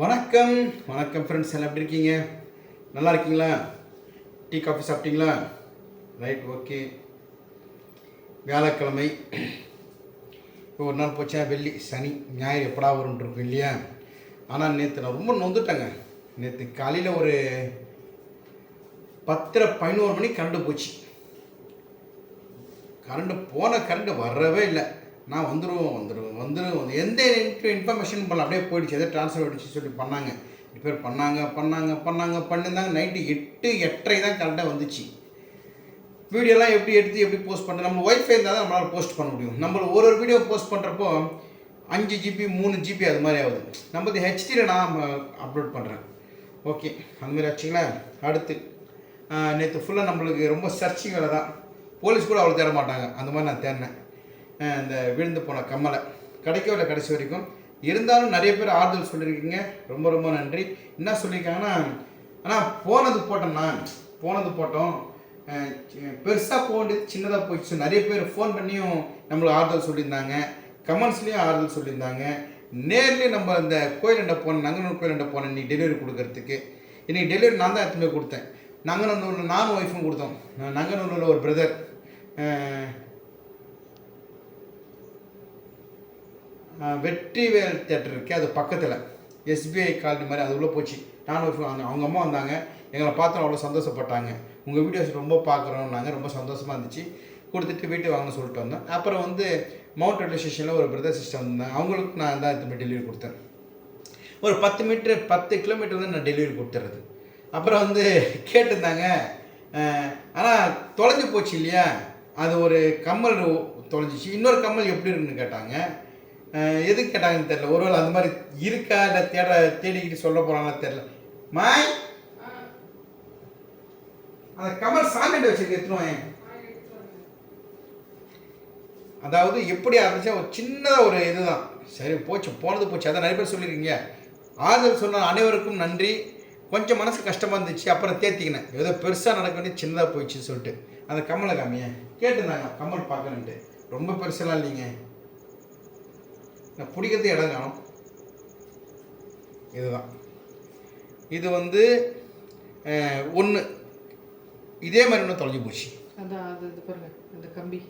வணக்கம். வணக்கம் ஃப்ரெண்ட்ஸ் எல்லாம் எப்படி இருக்கீங்க? நல்லா இருக்கீங்களா? டீ காஃபி சாப்பிட்டீங்களா? ரைட் ஓகே வியாழக்கிழமை. இப்போ ஒரு நாள் போச்சா? வெள்ளி சனி ஞாயிறு எப்படா வரும்னு இருக்கும் இல்லையா? ஆனால் நேற்று நான் ரொம்ப நொந்துட்டேங்க. நேற்று காலையில் ஒரு பத்தரை பதினோரு மணிக்கு கரண்ட்டு போச்சு. கரண்ட்டு போன கரண்ட்டு வரவே இல்லை. நான் வந்துடுவோம் வந்துடுவோம் வந்துடும் எந்த இன்ஃபர்மேஷன் பண்ணல அப்படியே போயிடுச்சு. எதாவது ட்ரான்ஸ்ஃபர் ஆகிடுச்சு சொல்லி பண்ணாங்க. ரிப்பேர் பண்ணாங்க பண்ணாங்க பண்ணாங்க பண்ணிருந்தாங்க நைட்டு எட்டு எட்டரை தான் கரெக்டாக வந்துச்சு. வீடியோலாம் எப்படி எடுத்து எப்படி போஸ்ட் பண்ணுறது நம்ம ஒய்ஃபை இருந்தால் தான் நம்மளால் போஸ்ட் பண்ண முடியும். நம்ம ஒரு ஒரு வீடியோ போஸ்ட் பண்ணுறப்போ அஞ்சு ஜிபி மூணு ஜிபி அது மாதிரி ஆகுது. நம்ம இது ஹெச்டியில் நான் அப்லோட் பண்ணுறேன் ஓகே அந்த மாதிரி ஆச்சுங்களா? அடுத்து நேற்று ஃபுல்லாக நம்மளுக்கு ரொம்ப சர்ச்சிங் வேலை தான். போலீஸ் கூட அவ்வளோ தேட மாட்டாங்க. அந்த மாதிரி நான் தேடினேன். இந்த விழுந்து போன கம்மலை கிடைக்கவே இல்லை கடைசி வரைக்கும். இருந்தாலும் நிறைய பேர் ஆறுதல் சொல்லியிருக்கீங்க. ரொம்ப ரொம்ப நன்றி. என்ன சொல்லியிருக்காங்கன்னா ஆனால் போனது போட்டோம்னா போனது போட்டோம். பெருசாக போக வேண்டியது சின்னதாக போயிடுச்சு. நிறைய பேர் ஃபோன் பண்ணியும் நம்மளுக்கு ஆறுதல் சொல்லியிருந்தாங்க. கமெண்ட்ஸ்லேயும் ஆறுதல் சொல்லியிருந்தாங்க. நேர்லேயும் நம்ம இந்த கோயிலண்ட போன நங்கனூர் கோயிலண்ட போனேன் இன்னைக்கு டெலிவரி கொடுக்கறதுக்கு. இன்னைக்கு டெலிவரி நான் தான் எடுத்துகிட்டு போய் கொடுத்தேன். நங்கநல்லூரில் நானும் ஒய்ஃபும் கொடுத்தோம். நங்கநல்லூரில் ஒரு பிரதர் வெற்றிவேல் தேட்டர் இருக்கு அது பக்கத்தில். எஸ்பிஐ காலனி மாதிரி அது உள்ளே போச்சு. நானும் அவங்க அம்மா வந்தாங்க. எங்களை பார்த்து அவ்வளோ சந்தோஷப்பட்டாங்க. உங்கள் வீடியோஸ் ரொம்ப பார்க்குறோம்னாங்க. ரொம்ப சந்தோஷமாக இருந்துச்சு. கொடுத்துட்டு வீட்டு வாங்க சொல்லிட்டு வந்தோம். அப்புறம் வந்து மவுண்ட் ரயில்வே ஸ்டேஷனில் ஒரு பிரதர் சிஸ்டம் வந்தாங்க. அவங்களுக்கு நான் தான் எடுத்து டெலிவரி கொடுத்தேன். ஒரு பத்து மீட்டர் பத்து கிலோமீட்டர் வந்து நான் டெலிவரி கொடுத்துறது. அப்புறம் வந்து கேட்டிருந்தாங்க. ஆனால் தொலைஞ்சு போச்சு இல்லையா? அது ஒரு கம்மல் தொலைஞ்சிச்சு. இன்னொரு கம்மல் எப்படி இருக்குன்னு கேட்டாங்க. எது எதுக்கு கேட்டாங்கன்னு தெரில ஒருவேளை அந்த மாதிரி இருக்கா இல்லை தேட தேடிக்கிட்டு சொல்ல போகிறாங்களா தெரில மாய் அந்த கமல் சாமிட்டு வச்சிருக்க எத்தனை அதாவது எப்படி ஆரம்பிச்சா ஒரு சின்னதாக ஒரு இதுதான். சரி போச்சு போனது போச்சு. அதான் நிறைய பேர் சொல்லியிருக்கீங்க. ஆறுதல் சொன்ன அனைவருக்கும் நன்றி. கொஞ்சம் மனசு கஷ்டமாக இருந்துச்சு அப்புறம் தேத்திக்கினேன். ஏதோ பெருசாக நடக்க வேண்டிய சின்னதாக போயிடுச்சுன்னு சொல்லிட்டு. அந்த கமலை காமிய கேட்டுருந்தாங்க. கமல் பார்க்கணுன்ட்டு. ரொம்ப பெருசெல்லாம் இல்லைங்க. நான் பிடிக்கிறது இடம் காணும். இதுதான். இது வந்து ஒன்று இதே மாதிரி ஒன்று தொலைஞ்சு போச்சு. அதான் அது இது பாருங்க அந்த கம்பி.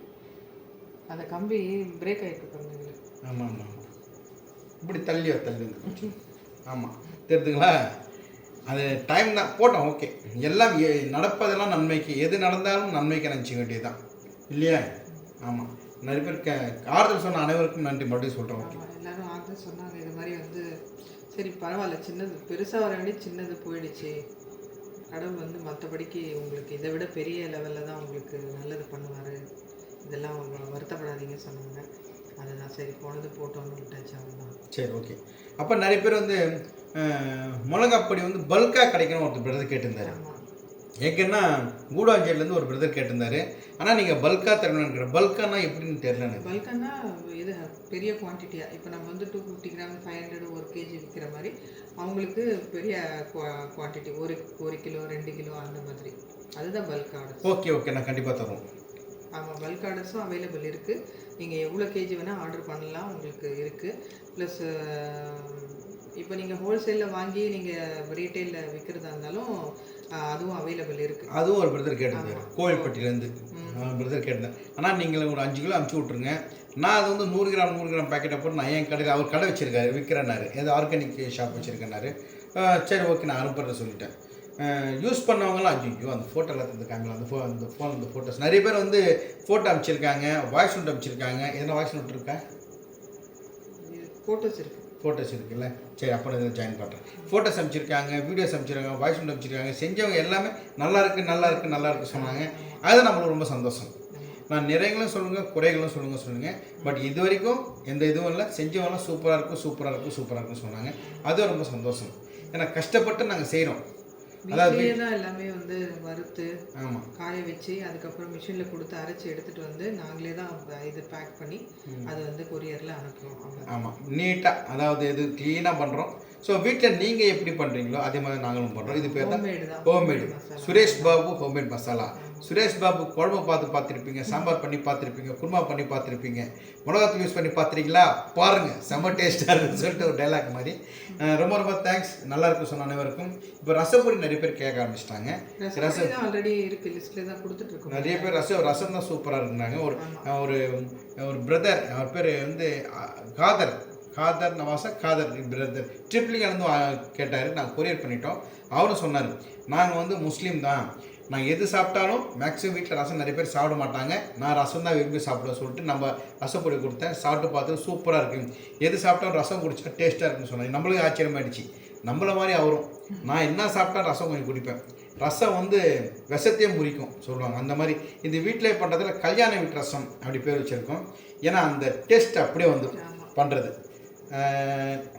அந்த கம்பி பிரேக் ஆயிருக்கு பாருங்க. ஆமாம் ஆமாம் இப்படி தள்ளி தள்ளி ஆமாம் தெரியுதுங்களா அது டைம் தான். போட்டோம் ஓகே எல்லாம் நடப்பதெல்லாம் நன்மைக்கு. எது நடந்தாலும் நன்மைக்கு நினச்சிக்க வேண்டியதுதான். இல்லையா? ஆமாம் நிறைய பேர் கே ஆறுதல் சொன்ன அனைவருக்கும் நன்றி மறுபடியும் சொல்கிறோம் ஓகே எல்லாரும் ஆறுதல் சொன்னாங்க. இது மாதிரி வந்து சரி பரவாயில்ல சின்னது பெருசாக வர வேண்டிய சின்னது போயிடுச்சு. கடவுள் வந்து மற்றபடிக்கு உங்களுக்கு இதை விட பெரிய லெவலில் தான் உங்களுக்கு நல்லது பண்ணுவார். இதெல்லாம் வருத்தப்படாதீங்க சொன்னாங்க. அதுதான் சரி போனது போட்டோன்னு விட்டாச்சு அவ்வளோதான் சரி ஓகே அப்போ நிறைய பேர் வந்து மிளகாப்பொடி வந்து பல்காக கிடைக்கணும் ஒருத்தர் பிரதர் கேட்டிருந்தாரு. ஏன்னா கூடாஞ்சேரிலேருந்து ஒரு பிரதர் கேட்டிருந்தாரு. ஆனால் நீங்கள் பல்காக தரணும்னு நினைக்கிற பல்கானா எப்படின்னு தெரியல பல்கன்னா இது பெரிய குவான்டிட்டியாக இப்போ நம்ம வந்து two fifty gram five hundred ஒரு கேஜி விற்கிற மாதிரி அவங்களுக்கு பெரிய குவான்டிட்டி ஒரு ஒரு கிலோ ரெண்டு கிலோ அந்த மாதிரி. அதுதான் பல்க் ஆர்டர்ஸ். Okay okay. நான் கண்டிப்பாக தருவோம். ஆமாம் பல்க் ஆர்டர்ஸும் அவைலபிள் இருக்குது நீங்கள் எவ்வளோ கேஜி வேணால் ஆர்டர் பண்ணலாம். உங்களுக்கு இருக்குது ப்ளஸ் இப்போ நீங்கள் ஹோல்சேலில் வாங்கி நீங்கள் ரீட்டெயிலில் விற்கிறதா இருந்தாலும் அதுவும் அவைலபிள் இருக்குது அதுவும் ஒரு பிரதர் கேட்டிருந்தாரு. கோவில்பட்டியிலேருந்து. பிரதர் கேட்டிருந்தேன் ஆனால் நீங்கள் ஒரு அஞ்சு கிலோ அமுச்சு விட்ருங்க நான் அது வந்து நூறு கிராம் நூறு கிராம் பேக்கெட்டை போட்டு நான் என் கடையில் அவர் கடை வச்சிருக்காரு விற்கிறேன்னாரு ஏதோ ஆர்கானிக் ஷாப் வச்சுருக்கேன்னாரு. சரி ஓகே நான் அனுப்புறேன் சொல்லிட்டேன். யூஸ் பண்ணவங்களாம் ஐயோ அந்த ஃபோட்டோ எல்லாத்தையும் காமிக்கலாம் அந்த ஃபோ அந்த ஃபோன் அந்த ஃபோட்டோஸ் நிறைய பேர் வந்து ஃபோட்டோ அனுப்பிச்சிருக்காங்க வாய்ஸ் நோட் அனுப்பிச்சிருக்காங்க எதனா வாய்ஸ் நோட் இருக்கா? ஃபோட்டோஸ் இருக்குது ஃபோட்டோஸ் இருக்குல்ல? சரி அப்போ இதில் ஜாயின் பண்ணுறேன் ஃபோட்டோஸ் அமைச்சிருக்காங்க வீடியோஸ் அமைச்சிருக்காங்க வாய்ஸ் நோட் அமைச்சிருக்காங்க செஞ்சவங்க எல்லாமே நல்லா இருக்குது நல்லா இருக்குது நல்லா இருக்கு சொன்னாங்க. அது நம்மளுக்கு ரொம்ப சந்தோஷம். நான் நிறைகளும் சொல்லுங்கள் குறைகளும் சொல்லுங்கள் சொல்லுங்கள் பட் இது வரைக்கும் எந்த இதுவும் இல்லை. செஞ்சவங்களாம் சூப்பராக இருக்கும் சூப்பராக இருக்கும் சூப்பராக இருக்கும்னு சொன்னாங்க. அது ரொம்ப சந்தோஷம். ஏன்னா கஷ்டப்பட்டு நாங்கள் செய்கிறோம் வீட்லேயே தான் எல்லாமே வந்து வறுத்து ஆமாம் காய வச்சு அதுக்கப்புறம் மிஷினில் கொடுத்து அரைச்சி எடுத்துகிட்டு வந்து நாங்களே தான் இது பேக் பண்ணி அது வந்து கொரியரில் அனுப்புகிறோம் ஆமாம் நீட்டாக அதாவது இது க்ளீனாக பண்ணுறோம் ஸோ வீட்டில் நீங்கள் எப்படி பண்ணுறீங்களோ அதே மாதிரி நாங்களும் பண்ணுறோம் இது பேர் தான் ஹோம்மேடு சுரேஷ் பாபு ஹோம்மேட் மசாலா. சுரேஷ் பாபு குழம்பு பார்த்து பார்த்துருப்பீங்க சாம்பார் பண்ணி பார்த்துருப்பீங்க குருமா பண்ணி பார்த்துருப்பீங்க. மிளகாத்தூள் யூஸ் பண்ணி பார்த்துருக்கீங்களா? பாருங்க செம்ம டேஸ்ட்டாக இருக்குன்னு சொல்லிட்டு ஒரு டைலாக் மாதிரி. ரொம்ப ரொம்ப தேங்க்ஸ் நல்லா இருக்கும் சொன்ன அனைவருக்கும். இப்போ ரசப்பொடி நிறைய பேர் கேட்க ஆரம்பிச்சிட்டாங்க. தான் ஆல்ரெடி இருக்கு லிஸ்ட்ல தான் கொடுத்துட்டு இருக்கோம். நிறைய பேர் ரசம் ரசம் தான் சூப்பராக இருந்தாங்க. ஒரு ஒரு ஒரு பிரதர் அவர் பேர் வந்து காதர். காதர் நவாசா காதர் பிரதர் ட்ரிப்ளிங் வந்து கேட்டார். நாங்கள் கொரியர் பண்ணிட்டோம். அவரும் சொன்னார் நாங்கள் வந்து முஸ்லீம் தான். நான் எது சாப்பிட்டாலும் மேக்ஸிமம் வீட்டில் ரசம் நிறைய பேர் சாப்பிட மாட்டாங்க. நான் ரசம் தான் விரும்பி சாப்பிடுவேன் சொல்லிட்டு நம்ம ரசப்பொடி கொடுத்தேன் சாப்பிட்டு பார்த்து சூப்பராக இருக்குது எது சாப்பிட்டாலும் ரசம் குடிச்சா டேஸ்ட்டாக இருக்குன்னு சொன்னாங்க. நம்மளுக்கு ஆச்சரியமாயிடுச்சு. நம்மள மாதிரி அவரும் நான் என்ன சாப்பிட்டா ரசம் கொஞ்சம் குடிப்பேன். ரசம் வந்து விஷத்தையும் முறிக்கும் சொல்லுவாங்க. அந்த மாதிரி இந்த வீட்டிலே பண்ணுறதுல கல்யாண வீட்டு ரசம் அப்படி பேர் வச்சுருக்கோம். ஏன்னா அந்த டேஸ்ட் அப்படியே வந்து பண்ணுறது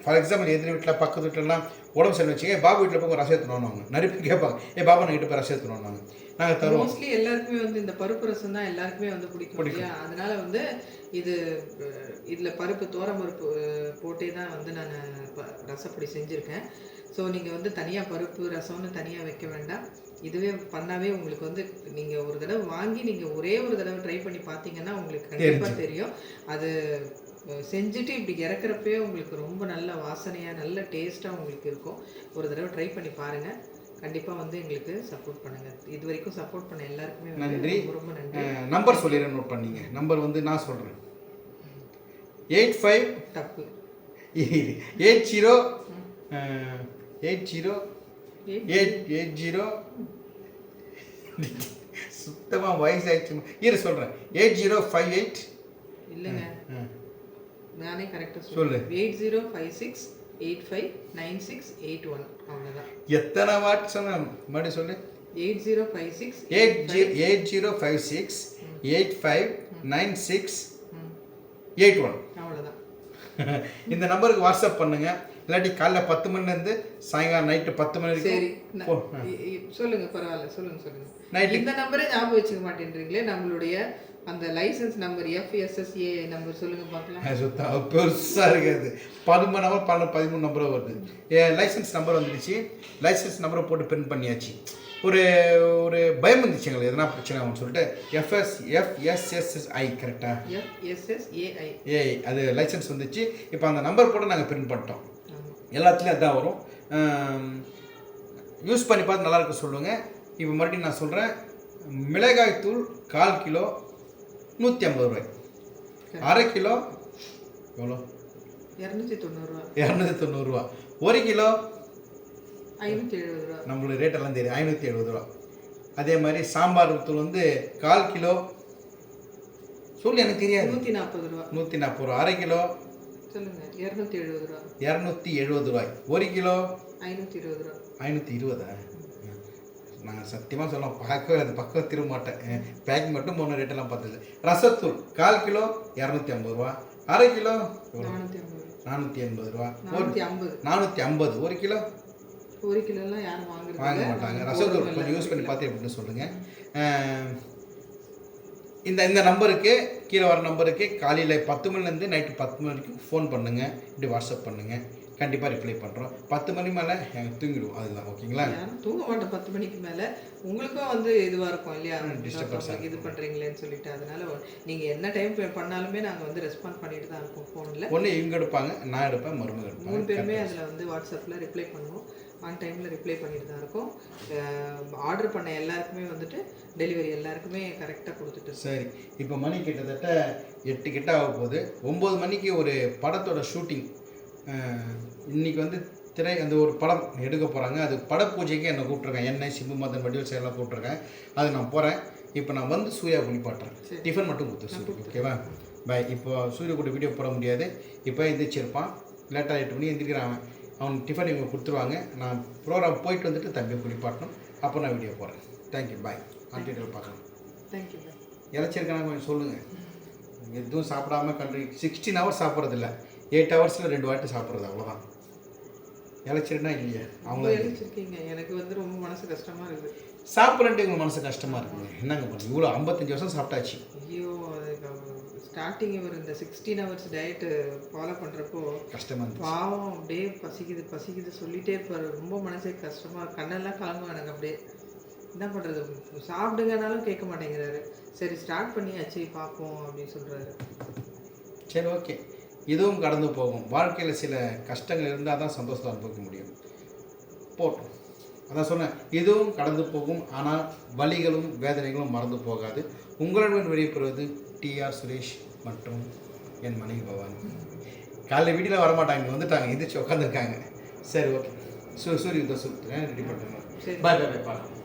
ஃபார் எக்ஸாம்பிள் எதிர் வீட்டில் பக்கத்து வீட்டிலலாம் உடம்பு சரி வச்சுக்க பாபு வீட்டில் போய் ரசம் நிறைய பேர் கேட்பாங்க ஏ பாபா நான் போய் ரசம் எடுத்துன்னு நாங்கள் தருவோம். மோஸ்ட்லி எல்லாருக்குமே வந்து இந்த பருப்பு ரசம் தான் எல்லாருக்குமே வந்து பிடிக்கும் இல்லையா? அதனால வந்து இது இதுல பருப்பு தோரம் பருப்பு அஹ், போட்டே தான் வந்து நான் ரசப்பொடி செஞ்சுருக்கேன். ஸோ நீங்கள் வந்து தனியாக பருப்பு ரசம்னு தனியாக வைக்க வேண்டாம். இதுவே பண்ணாவே உங்களுக்கு வந்து நீங்கள் ஒரு தடவை வாங்கி நீங்கள் ஒரே ஒரு தடவை ட்ரை பண்ணி பார்த்தீங்கன்னா உங்களுக்கு கண்டிப்பாக தெரியும். அது செஞ்சுட்டு இப்படி இறக்குறப்பே உங்களுக்கு ரொம்ப நல்ல வாசனையாக நல்ல டேஸ்ட்டாக உங்களுக்கு இருக்கும். ஒரு தடவை ட்ரை பண்ணி பாருங்கள் கண்டிப்பாக வந்து எங்களுக்கு சப்போர்ட் பண்ணுங்கள் இது வரைக்கும் சப்போர்ட் பண்ண எல்லாருக்குமே நன்றி. ரொம்ப நன்றி. நம்பர் சொல்லிடுறேன் நோட் பண்ணீங்க. நம்பர் வந்து நான் சொல்கிறேன் எயிட் ஃபைவ் தப்பு. Eight zero eight zero eight eight zero. சுத்தமாக வயசாயிடுச்சு இரு சொல்கிறேன் எயிட் ஜீரோ ஃபைவ் எயிட். இல்லைங்க. நானே கரெக்டாக சொல்லு. Eight zero five six eight five nine six eight one அவ்வளோதான் எத்தனை வாட் சொன்ன மறுபடியும் சொல்லு. Eight zero five six eight ஜீ eight zero five six eight five nine six eight one. அவ்வளோதான் இந்த நம்பருக்கு வாட்ஸ்அப் பண்ணுங்க. இல்லாட்டி காலைல பத்து மணிலேருந்து சாயங்காலம் நைட்டு பத்து மணி வரைக்கும்? சொல்லுங்க பரவாயில்ல சொல்லுங்க சொல்லுங்க. இந்த நம்பரே ஞாபகம் வச்சுக்க மாட்டேன்றீங்களே நம்மளுடைய அந்த லைசென்ஸ் நம்பர் எஃப்எஸ்எஸ்ஏ நம்பர் சொல்லுங்க பார்க்கலாம். சுத்தம் பெருசாக இருக்காது. பதிமூணு நம்பர் பன்னெண்டு பதிமூணு நம்பர் வருது. லைசன்ஸ் நம்பர் வந்துடுச்சு. லைசன்ஸ் நம்பரை போட்டு பிரிண்ட் பண்ணியாச்சு. ஒரு ஒரு பயம் இருந்துச்சு எங்களுக்கு. எதனா பிரச்சனை ஆகும்னு சொல்லிட்டு எஃப்எஸ் எஃப்எஸ்எஸ்எஸ்ஐ கரெக்டாக எஃப்எஸ்எஸ்ஏஐ ஏய் அது லைசன்ஸ் வந்துச்சு. இப்போ அந்த நம்பர் கூட நாங்கள் பிரிண்ட் பண்ணிட்டோம். எல்லாத்துலேயும் அதான் வரும். யூஸ் பண்ணி பார்த்து நல்லா இருக்கு சொல்லுங்கள் இப்போ மறுபடியும் நான் சொல்கிறேன் மிளகாய் தூள் கால் கிலோ நூற்றி ஐம்பது ரூபாய். அரை கிலோ எவ்வளோ? இரநூத்தி தொண்ணூறுரூவா இரநூத்தி தொண்ணூறுரூவா ஒரு கிலோ ஐநூற்றி எழுபது ரூபா. நம்மளுடைய ரேட்டெல்லாம் தெரியும். ஐநூற்றி எழுபது ரூபா. அதே மாதிரி சாம்பார் தூள் வந்து கால் கிலோ சொல்லு எனக்கு தெரியாது. நூற்றி நாற்பது ரூபா. நூற்றி நாற்பது ரூபா. அரை கிலோ இரநூத்தி எழுபது ரூபாய். ஒரு கிலோ? ஐநூற்றி இருபது ரூபா. ஐநூற்றி இருபதா நான் சத்தியமாக சொல்ல பார்க்கவே அது பக்கம் திரும்ப மாட்டேன் பேக்கிங் மட்டும் போன ரேட்டெல்லாம் பார்த்தது. ரசத்தூள் கால் கிலோ இரநூத்தி ஐம்பது ரூபா. அரை கிலோ? நானூற்றி எண்பது ரூபா. நானூற்றி ஐம்பது ஒரு கிலோ? ஒரு கிலோலாம் யாரும் வாங்க. மாட்டாங்க. ரசத்தூள் கொஞ்சம் யூஸ் பண்ணி பார்த்து எப்படின்னு சொல்லுங்கள் இந்த இந்த நம்பருக்கு கீழே வர நம்பருக்கு காலையில் பத்து மணிலேருந்து நைட்டு பத்து மணி வரைக்கும் ஃபோன் பண்ணுங்கள் இப்படி வாட்ஸ்அப் பண்ணுங்கள் கண்டிப்பாக ரிப்ளை பண்ணுறோம் பத்து மணி மேலே தூங்கிடுவோம். அதுதான் ஓகேங்களா? தூங்க மாட்டோம் பத்து மணிக்கு மேல. உங்களுக்கும் வந்து இதுவா இருக்கும் இல்லையா? ஒருத்தவங்களுக்கு இது பண்றீங்களேன்னு சொல்லிட்டு. அதனால ஒ- நீங்க என்ன டைம் பண்ணாலுமே நாங்க வந்து ரெஸ்பாண்ட் பண்ணிட்டு தான் இருக்கோம் ஃபோன்ல ஒன்று இவங்க எடுப்பாங்க நான் எடுப்பேன் மருமக மூணு பேருமே அதுல வந்து வாட்ஸ்அப்ல ரிப்ளை பண்ணுவோம். ஆன் டைம்ல ரிப்ளை பண்ணிட்டு தான் இருக்கோம். ஆர்டர் பண்ண எல்லாருக்குமே வந்துட்டு டெலிவரி எல்லாருக்குமே கரெக்டாக கொடுத்துட்டு. சரி இப்போ மணி கிட்டத்தட்ட எட்டு கிட்ட ஆக போகுது. ஒம்பது மணிக்கு ஒரு படத்தோட ஷூட்டிங் இன்னைக்கு வந்து திரை அந்த ஒரு படம் எடுக்க போகிறாங்க அது பட பூஜைக்கு என்னை கூப்பிட்ருக்கேன் என்னை சிம்பு மதன் வடிவல் செயலாம் கூப்பிட்ருக்கேன் அது நான் போகிறேன் இப்போ நான் வந்து சூர்யா குளிப்பாட்டுறேன் சரி. டிஃபன் மட்டும் கொடுத்து சூரிய. ஓகேவா? பாய் இப்போ சூரிய கூட வீடியோ போட முடியாது. இப்போ எந்திரிச்சிருப்பான். லேட்டாக எட்டு மணி எந்திரிக்கிறான் அவனுக்கு டிஃபன் இவங்க கொடுத்துருவாங்க. நான் ப்ரோக்ராம் போயிட்டு வந்துட்டு தம்பியை குளிப்பாட்டணும் அப்போ நான் வீடியோ போடுறேன். தேங்க்யூ பாய் ஆன்டிட்டில் பார்க்கலாம் தேங்க்யூ இறைச்சிருக்கான கொஞ்சம் சொல்லுங்கள் எதுவும் சாப்பிடாம கண்ட்ரி சிக்ஸ்டீன் ஹவர்ஸ் சாப்பிட்றதில்ல எயிட் ஹவர்ஸில் ரெண்டு வாட்டி சாப்பிட்றது அவ்வளோதான் இறைச்சிருந்தா இல்லையா? அவங்க எழுச்சிருக்கீங்க எனக்கு வந்து ரொம்ப மனசு கஷ்டமா இருக்குது சாப்பிட்றன்ட்டு உங்கள் மனசு கஷ்டமாக இருக்குங்க என்னங்க பண்ணுங்க இவ்வளோ ஐம்பத்தஞ்சு வருஷம் சாப்பிட்டாச்சு. ஐயோ ஸ்டார்டிங் இவர் இந்த சிக்ஸ்டீன் ஹவர்ஸ் டயட்டு ஃபாலோ பண்ணுறப்போ கஷ்டமாக பாவம் அப்படியே பசிக்குது பசிக்குது சொல்லிட்டே இருப்பாரு. ரொம்ப மனசே கஷ்டமா இருக்கு. கண்ணெல்லாம் கலங்கும் எனக்கு அப்படியே. என்ன பண்ணுறது சாப்பிடுங்கனாலும் கேட்க மாட்டேங்கிறாரு. சரி ஸ்டார்ட் பண்ணியாச்சு பார்ப்போம் அப்படின்னு சொல்கிறாரு சரி ஓகே இதுவும் கடந்து போகும். வாழ்க்கையில் சில கஷ்டங்கள் இருந்தால் தான் சந்தோஷத்தை அனுபவிக்க முடியும். போட்டோம் அதான் சொன்னேன் இதுவும் கடந்து போகும் ஆனால் வலிகளும் வேதனைகளும் மறந்து போகாது. உங்களுடன் வெளியேறுவது டிஆர் சுரேஷ் மற்றும் என் மனைவி பவானி. காலைல வீட்டில் வரமாட்டாங்க இங்க வந்துட்டாங்க எந்திரிச்சு உட்காந்துருக்காங்க சரி ஓகே. சூ சூரிய தோசை ரெடி பண்ணுறேன் சரி. பாய் பாய் பாய் பார்க்கலாம்